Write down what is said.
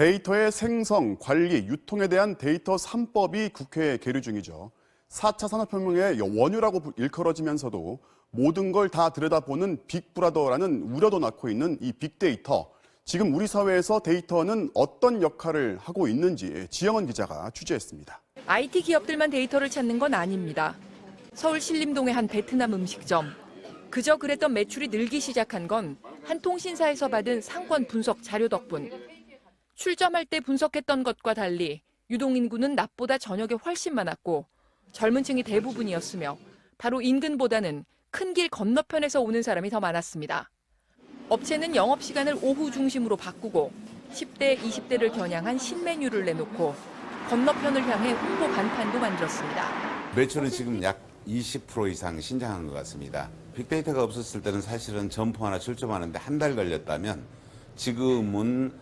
데이터의 생성, 관리, 유통에 대한 데이터 3법이 국회에 계류 중이죠. 4차 산업혁명의 원유라고 일컬어지면서도 모든 걸 다 들여다보는 빅브라더라는 우려도 낳고 있는 이 빅데이터. 지금 우리 사회에서 데이터는 어떤 역할을 하고 있는지 지영원 기자가 취재했습니다. IT 기업들만 데이터를 찾는 건 아닙니다. 서울 신림동의 한 베트남 음식점. 그저 그랬던 매출이 늘기 시작한 건 한 통신사에서 받은 상권 분석 자료 덕분. 출점할 때 분석했던 것과 달리 유동 인구는 낮보다 저녁에 훨씬 많았고 젊은 층이 대부분이었으며 바로 인근보다는 큰 길 건너편에서 오는 사람이 더 많았습니다. 업체는 영업 시간을 오후 중심으로 바꾸고 10대, 20대를 겨냥한 신메뉴를 내놓고 건너편을 향해 홍보 간판도 만들었습니다. 매출은 지금 약 20% 이상 신장한 것 같습니다. 빅데이터가 없었을 때는 사실은 점포 하나 출점하는데 한 달 걸렸다면 지금은